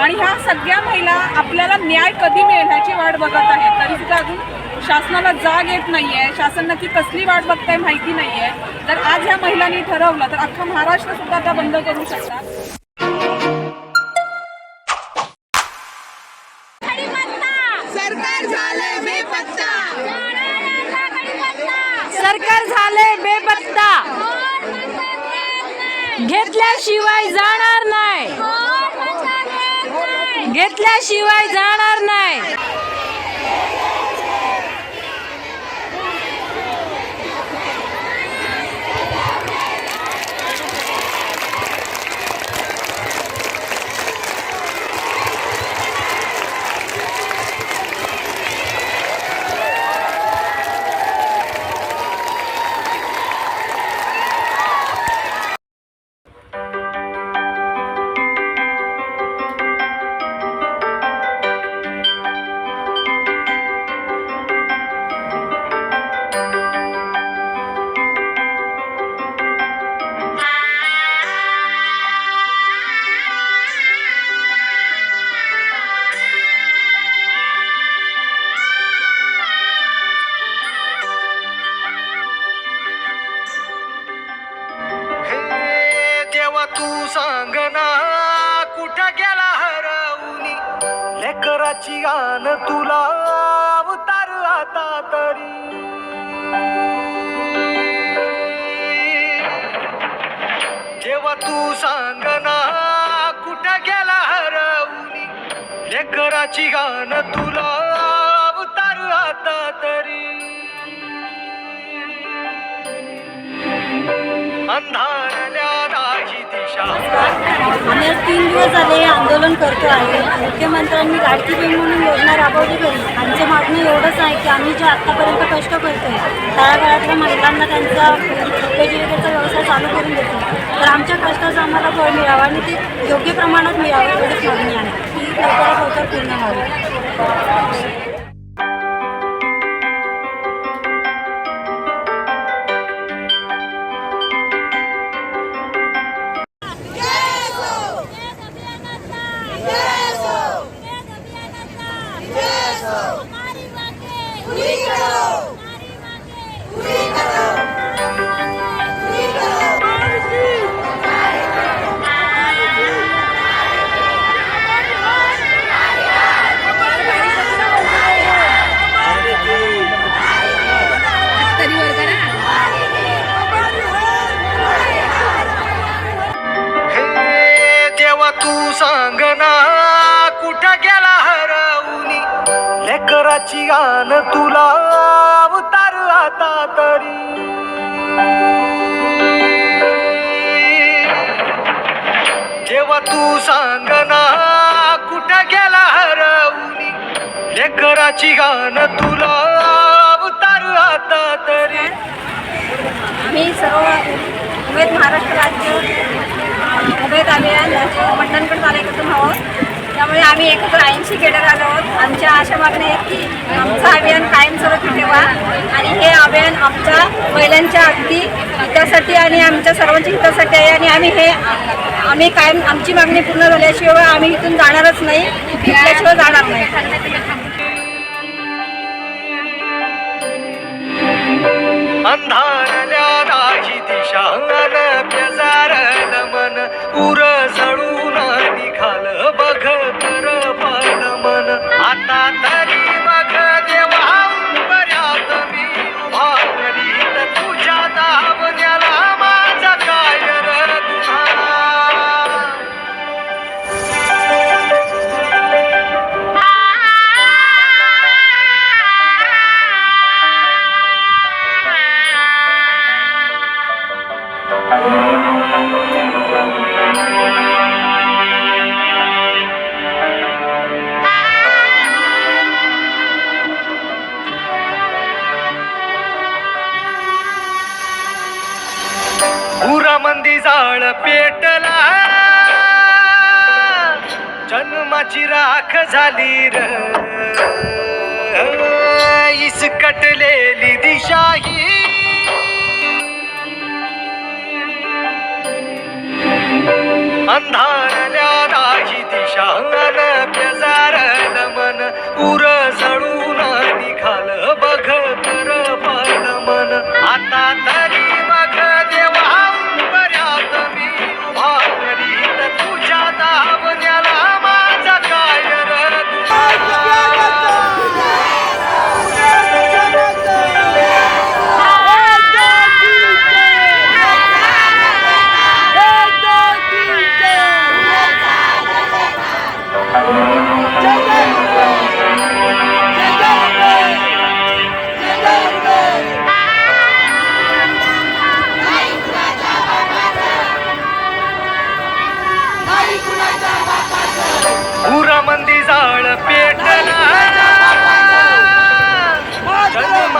आणि ह्या सगळ्या महिला आपल्याला न्याय कधी मिळेल ह्याची वाट बघत आहेत तरी सुद्धा अजून शासनाला जाग येत नाहीये. शासन नक्की कसली वाट बघताय माहिती नाहीये. जर आज ह्या महिलांनी ठरवलं तर अख्खा महाराष्ट्र सुद्धा त्या बंद करू शकतात. सरकार झाले बेपत्ता. सरकार झाले बेपत्ता. घेतल्याशिवाय जाणार नाही. घेतल्याशिवाय जाणार नाही. गान तुला अवतार आता तरी. जेव्हा तू सांग ना गेला हरवूनी लेकराची गान तुला अवतार आता तरी. अंधारल्या आम्ही तीन दिवस झाले हे आंदोलन करतो आहे. मुख्यमंत्र्यांनी लाडकी बहीण म्हणून योजना राबवली तरी आमचं मागणं एवढंच आहे की आम्ही जे आत्तापर्यंत कष्ट करतोय तळागाळातल्या महिलांना त्यांचा उपजीविकेचा व्यवसाय चालू करून देतो. तर आमच्या कष्टाचा आम्हाला फळ मिळावं आणि ते योग्य प्रमाणात मिळावं एवढीच मागणी आहे. ती लवकरात लवकर पूर्ण व्हावी. तू सांग ना कुठं गेला हरवूनी लेकराची गाणं तुला अवतार आता तरी. मी सर्व उमेद महाराष्ट्र राज्य उमेद अभियान मंडणकडे कार्यकर्ता आहोत त्यामुळे आम्ही एकत्र ऐंशी केडर आलो आहोत. आमच्या अशा मागण्या आहेत की आमचं अभियान कायमस्वरूपी ठेवा. आणि हे अभियान आमच्या महिलांच्या अगदी हितासाठी आणि आमच्या सर्वांच्या हितासाठी आहे. आणि आम्ही हे आम्ही कायम आमची मागणी पूर्ण झाल्याशिवाय आम्ही इथून जाणारच नाही. घेतल्याशिवाय जाणार नाही. अंधारल्या दिशा मन उर मंदी जाळ पेटला. जन्माची राख झाली र. इसकटलेली दिशा अंधारल्या दाही दिशा दिशान पेजारल मन. उर जळून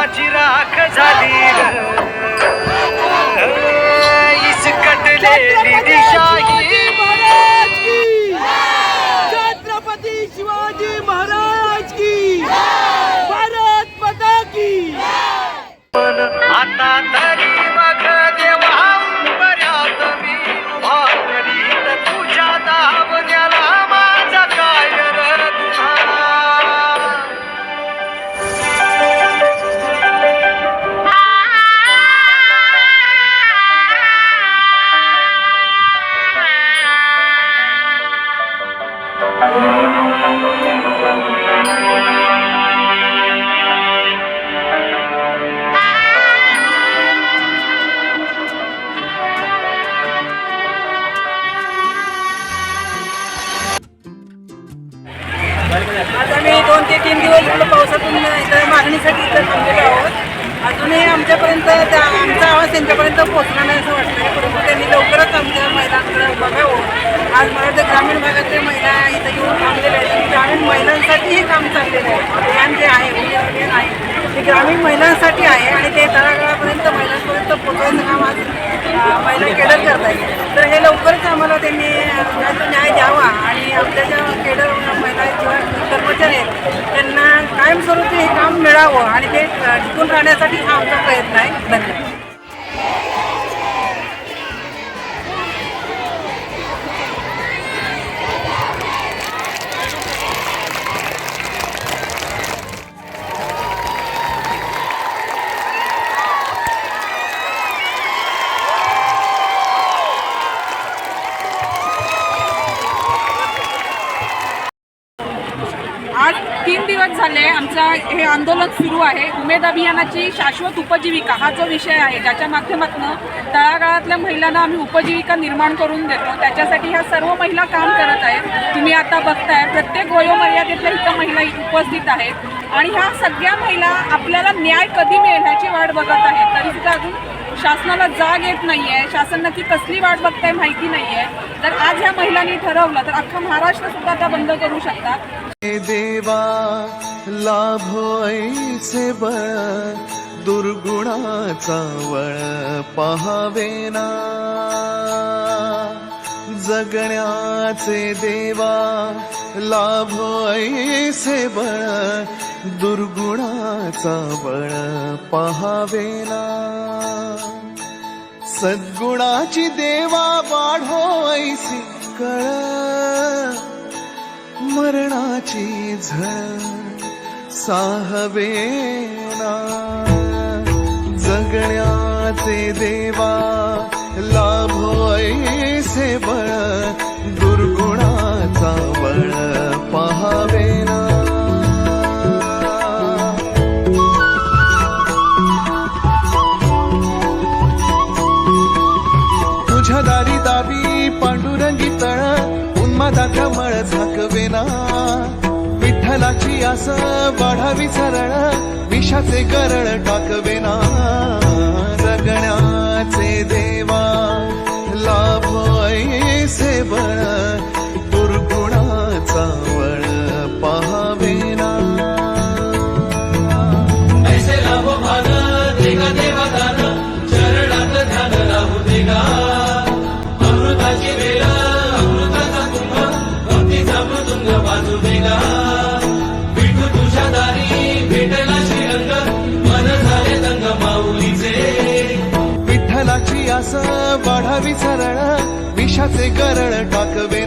जन्माची राख झाली इसकटलेली दिशाही छत्रपती शिवाजी महाराज तीन दिवस झालं पावसातून इथं मागणीसाठी इथं थांबलेलो आहोत. अजूनही आमच्यापर्यंत त्या आमचा आवाज त्यांच्यापर्यंत पोहोचला नाही असं वाटतं परंतु त्यांनी लवकरच आमच्या महिलांकडे बघावं आज मला तर ग्रामीण भागातल्या महिला इथं येऊन थांबलेल्या आहेत. ग्रामीण महिलांसाठी हे काम चाललेलं आहे. अभियान जे आहे अभियान आहे. ते ग्रामीण महिलांसाठी आहे आणि ते तळागाळापर्यंत महिलांपर्यंत पोहोचवायचं काम आज महिला केडर करता येईल तर हे लवकरच आम्हाला त्यांनी न्याय द्यावा आणि आपल्या ज्या केडर महिला किंवा कर्मचारी आहेत त्यांना कायमस्वरूपी हे काम मिळावं आणि ते टिकून राहण्यासाठी हा आमचा प्रयत्न आहे. धन्यवाद. हे आंदोलन सुरू आहे. उमेद अभियानाची शाश्वत उपजीविका हा जो विषय आहे ज्याच्या माध्यमातून तळागाळातल्या महिलांना आम्ही उपजीविका निर्माण करून देतो. त्याच्यासाठी ह्या सर्व महिला काम करत आहेत. तुम्ही आता बघताय प्रत्येक वयोमर्यादेतल्या इथं महिला उपस्थित आहेत. आणि ह्या सगळ्या महिला आपल्याला न्याय कधी मिळेल ह्याची वाट बघत आहेत? तरी सुद्धा अजून शासनाला जाग येत नाही आहे शासन नक्की कसली वाट बघताय माहिती नाही आहे जर आज ह्या महिलांनी ठरवलं तर अख्खा महाराष्ट्र सुद्धा त्या बंद करू शकतात देवा लाभ बळ दुर्गुणाचा वळ पहावेना जगण्याचे देवा लाभ ऐसे बळ दुर्गुणाचा बळ पहावेना सद्गुणाची देवा वाढो ऐसी कळ. मरणाची झळ साहवेला. जगण्याचे देवा ला विठ्ठलाची आस वाढावी सरळ विषाचे गरळ टाकवेना जगण्याचे देवा लाभ ऐसे बळ वाढावी सरळ विषाचे गरळ टाकवे.